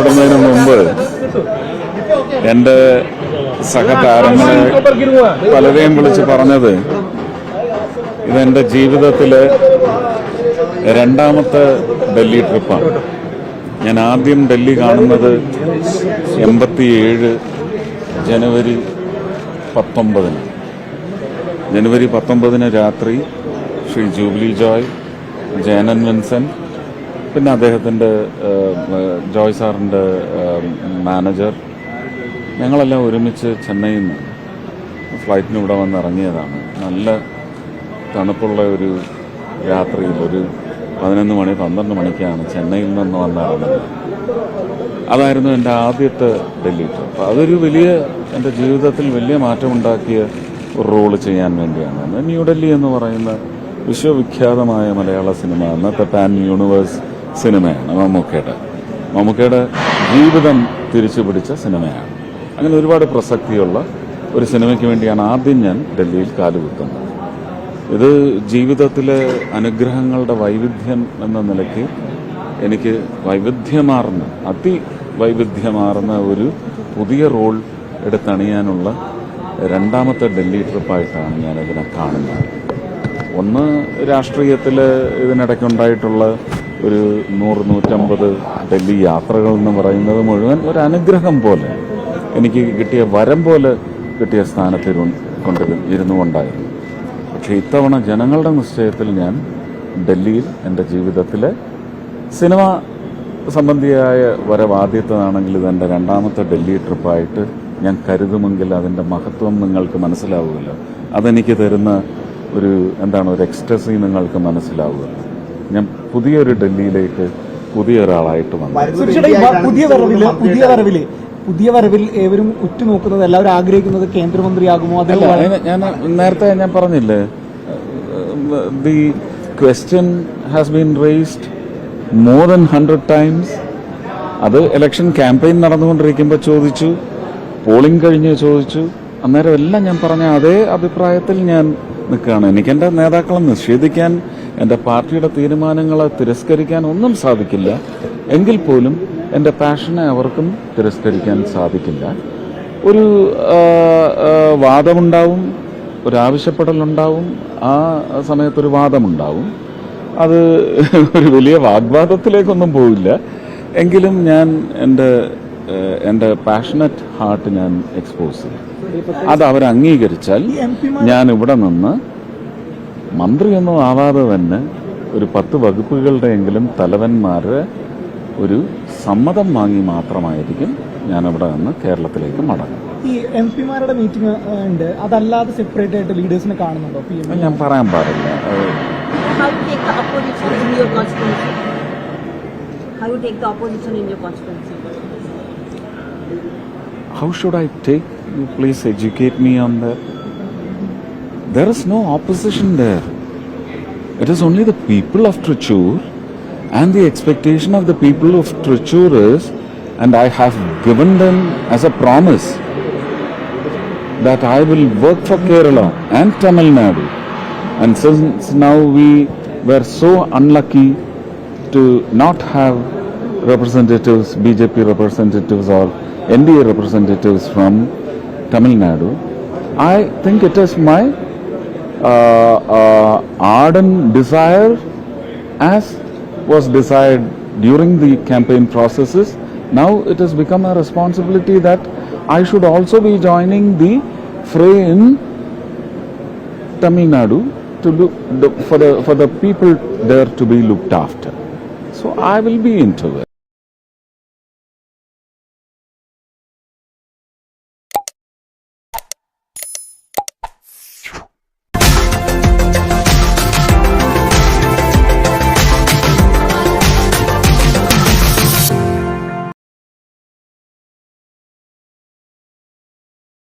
പുറപ്പെടുന്നതിന് മുമ്പ് എന്റെ സഹതാരങ്ങളെ പലരെയും വിളിച്ച് പറഞ്ഞത് ഇതെന്റെ ജീവിതത്തിലെ രണ്ടാമത്തെ ഡൽഹി ട്രിപ്പാണ്. ഞാൻ ആദ്യം ഡൽഹി കാണുന്നത് എൺപത്തിയേഴ് ജനുവരി പത്തൊമ്പതിന്. ജനുവരി പത്തൊമ്പതിന് രാത്രി ശ്രീ ജൂബിലി ജോയ് ജേനൻ വിൻസൻ പിന്നെ അദ്ദേഹത്തിന്റെ ജോയ് സാറിന്റെ മാനേജർ. ഞങ്ങളെല്ലാം ഒരുമിച്ച് ചെന്നൈയിൽ നിന്ന് ഫ്ലൈറ്റിന് ഇവിടെ വന്ന് ഇറങ്ങിയതാണ്. നല്ല തണുപ്പുള്ള ഒരു രാത്രിയിൽ ഒരു പതിനൊന്ന് മണി പന്ത്രണ്ട് മണിക്കാണ് ചെന്നൈയിൽ നിന്ന് വന്നിറങ്ങുന്നത് അതായിരുന്നു എന്റെ ആദ്യത്തെ ഡൽഹി ട്രിപ്പ് അതൊരു വലിയ എന്റെ ജീവിതത്തിൽ വലിയ മാറ്റമുണ്ടാക്കിയ ഒരു റോൾ ചെയ്യാൻ വേണ്ടിയാണ്. ന്യൂഡൽഹി എന്ന് പറയുന്ന വിശ്വവിഖ്യാതമായ മലയാള സിനിമ അന്നത്തെ പാൻ യൂണിവേഴ്സ് സിനിമയാണ് മമ്മൂക്കയുടെ. മമ്മൂക്കയുടെ ജീവിതം തിരിച്ചു പിടിച്ച സിനിമയാണ്. അങ്ങനെ ഒരുപാട് പ്രസക്തിയുള്ള ഒരു സിനിമയ്ക്ക് വേണ്ടിയാണ് ആദ്യം ഞാൻ ഡൽഹിയിൽ കാലുകുത്തുന്നത് ഇത് ജീവിതത്തിലെ അനുഗ്രഹങ്ങളുടെ വൈവിധ്യം എന്ന നിലയ്ക്ക് എനിക്ക് വൈവിധ്യമാർന്ന അതി വൈവിധ്യമാർന്ന ഒരു പുതിയ റോൾ എടുത്തണിയാനുള്ള രണ്ടാമത്തെ ഡൽഹി ട്രിപ്പായിട്ടാണ് ഞാനിതിനെ കാണുന്നത്. ഒന്ന് രാഷ്ട്രീയത്തിൽ ഇതിനിടയ്ക്കുണ്ടായിട്ടുള്ള ഒരു നൂറ് നൂറ്റമ്പത് ഡൽഹി യാത്രകൾ എന്ന് പറയുന്നത് മുഴുവൻ ഒരു അനുഗ്രഹം പോലെ എനിക്ക് കിട്ടിയ വരം പോലെ കിട്ടിയ സ്ഥാനത്ത് കൊണ്ട് ഇരുന്നു കൊണ്ടായിരുന്നു. പക്ഷേ ഇത്തവണ ജനങ്ങളുടെ നിശ്ചയത്തിൽ ഞാൻ ഡൽഹിയിൽ എന്റെ ജീവിതത്തിലെ സിനിമ സംബന്ധിയായ വരവാദ്യത്തതാണെങ്കിൽ ഇതെന്റെ രണ്ടാമത്തെ ഡൽഹി ട്രിപ്പായിട്ട് ഞാൻ കരുതുമെങ്കിൽ അതിന്റെ മഹത്വം നിങ്ങൾക്ക് മനസ്സിലാവുമല്ലോ. അതെനിക്ക് തരുന്ന ഒരു എന്താണ് ഒരു എക്സ്ട്രസി നിങ്ങൾക്ക് മനസ്സിലാവുക ഞാൻ പുതിയൊരു ഡൽഹിയിലേക്ക് പുതിയ ഒരാളായിട്ട് വന്നു പുതിയ വരവിൽ പുതിയ വരവിൽ പുതിയ വരവിൽ ഏവരും ഉറ്റുനോക്കുന്നത് എല്ലാവരും ആഗ്രഹിക്കുന്നത് കേന്ദ്രമന്ത്രിയാകുമോ? അതല്ല ഞാൻ നേരത്തെ ഞാൻ പറഞ്ഞില്ലേ? The question has been raised more than hundred times അത് ഇലക്ഷൻ ക്യാമ്പയിൻ നടന്നുകൊണ്ടിരിക്കുമ്പോൾ ചോദിച്ചു പോളിംഗ് കഴിഞ്ഞ് ചോദിച്ചു. അന്നേരം എല്ലാം ഞാൻ പറഞ്ഞ അതേ അഭിപ്രായത്തിൽ ഞാൻ നിൽക്കുകയാണ്. എനിക്ക് എന്റെ നേതാക്കളെ നിഷേധിക്കാൻ എന്റെ പാർട്ടിയുടെ തീരുമാനങ്ങളെ തിരസ്കരിക്കാൻ ഒന്നും സാധിക്കില്ല. എങ്കിൽ പോലും എന്റെ പാഷനെ അവർക്കും തിരസ്കരിക്കാൻ സാധിക്കില്ല. ഒരു വാദമുണ്ടാവും ഒരു ആവശ്യപ്പെടലുണ്ടാവും ആ സമയത്തൊരു വാദമുണ്ടാവും. അത് ഒരു വലിയ വാഗ്വാദത്തിലേക്കൊന്നും പോവില്ല. എങ്കിലും ഞാൻ എന്റെ എന്റെ പാഷനറ്റ് ഹാർട്ട് ഞാൻ എക്സ്പോസ് ചെയ്യും. അത് അവർ അംഗീകരിച്ചാൽ ഞാൻ ഇവിടെ നിന്ന് മന്ത്രിയൊന്നും ആവാതെ തന്നെ ഒരു പത്ത് വകുപ്പുകളുടെയെങ്കിലും തലവന്മാർ ഒരു സമ്മതം വാങ്ങി മാത്രമായിരിക്കും ഞാൻ അവിടെ നിന്ന് കേരളത്തിലേക്ക് മടങ്ങും ഈ എം പിമാരുടെ മീറ്റിംഗ് ഉണ്ട്. അതല്ലാതെ സെപ്പറേറ്റ് ആയിട്ട് ലീഡേഴ്സിനെ കാണുന്നുണ്ടോ? പി എം അത് ഞാൻ പറയാൻ പാടില്ല. How should I take you please educate me on How There is no opposition there. It is only the people of Trichur, and the expectation of the people of Trichur is, and I have given them as a promise that I will work for Kerala and Tamil Nadu. And since now we were so unlucky to not have representatives, BJP representatives or NDA representatives from Tamil Nadu, I think it is my Uh, uh, ardent desire, as was desired during the campaign processes. Now it has become a responsibility that I should also be joining the fray in Tamil Nadu to look for the for the people there to be looked after. So I will be into it.